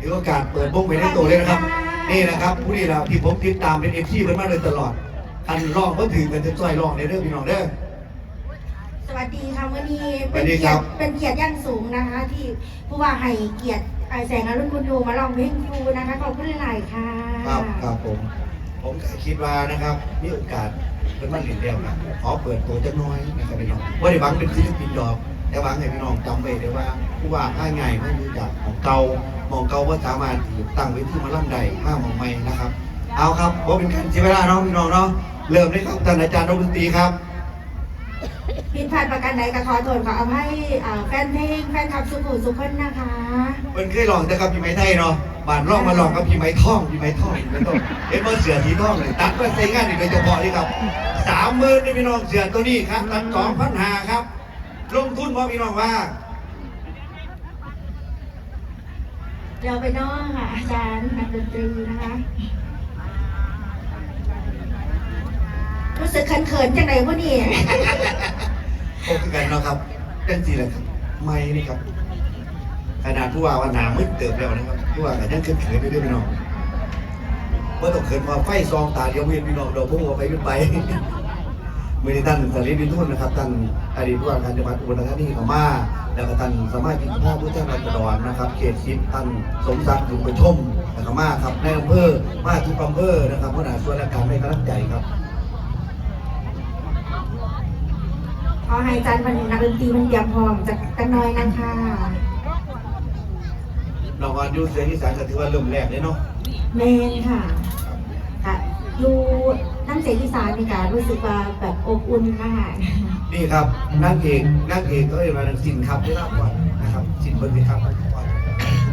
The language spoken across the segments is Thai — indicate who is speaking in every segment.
Speaker 1: ถือโอกาสเปิดวงไปในตัวเลยนะครับ นี่นะครับ ผู้นี้เราที่ผมติดตามเป็นเอฟซีเพิ่นมาโดยตลอดอันร้องก็ถือกันจะช่วยร้องในเรื่องพี่น้องเด้อ
Speaker 2: สวัสดีค่ะวันนี้
Speaker 1: สวัสดีครับ
Speaker 2: เป็นเกียรติอย่างสูงนะคะ ที่ผู้ว่าให้เกียรติไอแสงอรุณคุณดูมาลองเพลงครูนะคะขอบคุณหลายๆค่ะ
Speaker 1: ครับครับผม ผมก็คิดว่านะครับมีโอกาสเป็นมันเห็นเดียวนะขอเปิดตัวจักหน้อยนะครับพี่น้องว่าได้หวังเป็นศิลปินดอก แต่หวังให้พี่น้องจำไว้เดี๋ยวว่าผู้ว่าง่ายง่ายไม่รู้จักของเก่าหมองเก่าว่าสามารถที่ตั้งเวทีมาล่ำใดห้าหมองใหม่นะครับ เอาครับผมเป็นการเสียเวลาเนาะพี่น้องเนาะเริ่มเลยครับท่านอาจารย์ดนตรีครับ
Speaker 2: ผิดพลาดประการใดก็ขอโทษขออภัยอ่าแฟนเพลงแฟนคลับสุขุมสุขคนนะคะ
Speaker 1: เพิ่นเคยลองแต่กับพี่ไม้ไทยเนาะบานร้องมาลองกับพี่ไม้ท่องพี่ไม้ท่องพี่ไม้ท่องเห็นว่าเสือสีท่องเลยตัดมาใส่งานนี่โดยเฉพาะนี่ครับสามหมื่นนี่พี่น้องเสือตัวนี้ครับตัดสองพันหาครับ ลงทุนบ่พี่น้องว่า
Speaker 2: เราไปน้องค่ะอาจารย์นักดนตรีนะคะ รู้สึกเขินๆจังไหนวะนี่
Speaker 1: พบกันเนาะครับเป็นสีอะไรครับ ไม่นี่ครับ ขนาดผู้ว่าว่าหนามืดเติบแล้วนะครับ ผู้ว่าก็ยังเขินเขินๆอยู่ด้วยพี่น้องเมื่อต้องเขินพอไฟซองตาเดียวเวียนพี่น้องเราพุ่งออกไปขึ้นไป มือนี้ท่านสรีวินทุนนะครับท่านอดีตผู้ว่าการจังหวัดอุบลราชธานีเขามาแล้วก็ท่านสมาชิกสภาผู้แทนราษฎรนะครับ เขตสิบท่านสมศักดิ์อยู่ประชมแล้วก็มาครับในอำเภอมาทุกอำเภอนะครับผู้หนาส่วนราชการให้กำลังใจครับ
Speaker 2: ขอให้อาจารย์มันนักดนตรีมันเตรียมพร้อมจากกันหน้อยนะคะ
Speaker 1: เราก็อยู่เสียงอีสานก็ถือว่าเริ่มแรกเลยเนาะ
Speaker 2: เมนค่ะค่ะ ดูน้ำเสียงอีสานนี่ค่ะรู้สึกว่าแบบอบอุ่นมาก
Speaker 1: นี่ครับนั่งเอกนั่งเอกก็เรียกว่าสินครับได้รับก่อนนะครับ สินเบิ้งสิครับ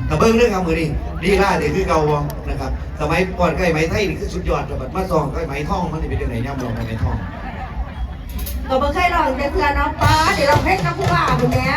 Speaker 1: แต่เบิ้งเรื่องครับมือนี่ดีล่าเดี๋ยวคือเก่าวงนะครับ สมัยก่อนใกล้ไหมไทยนี่คือสุดยอดแต่บัดมาซองใกล้ไหมท่องมันจะเป็นยังไงย่ำลองไหมท่อง
Speaker 2: ก็บ่เคยลองแต่เพื่อนเนาะป้าเดี๋ยวเราเพลงกับผู้ว่าคนเนี้ย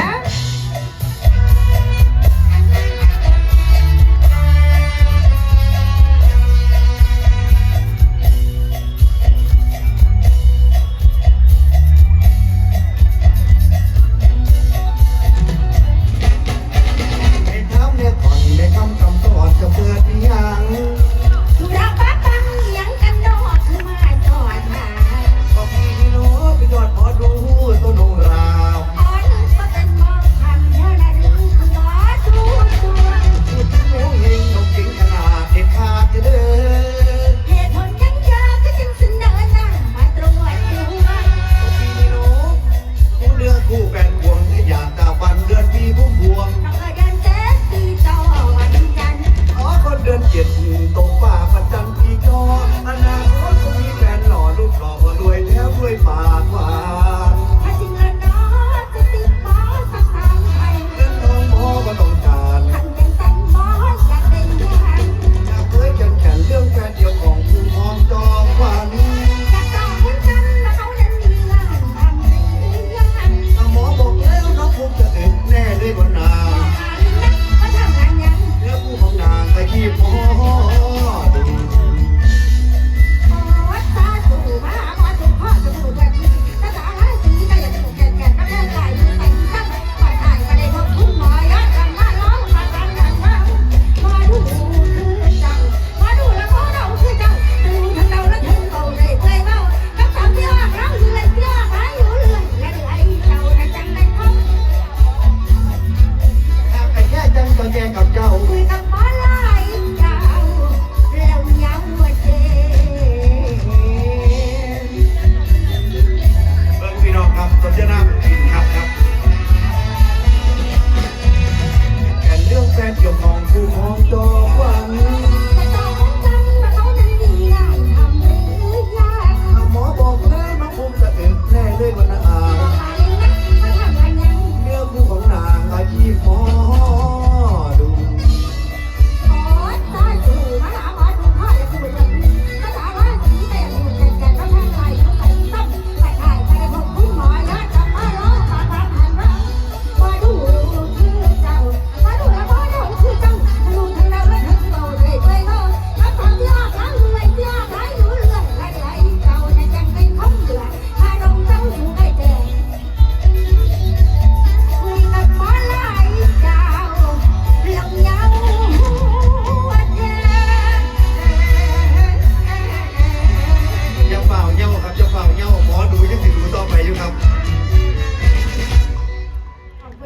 Speaker 2: luego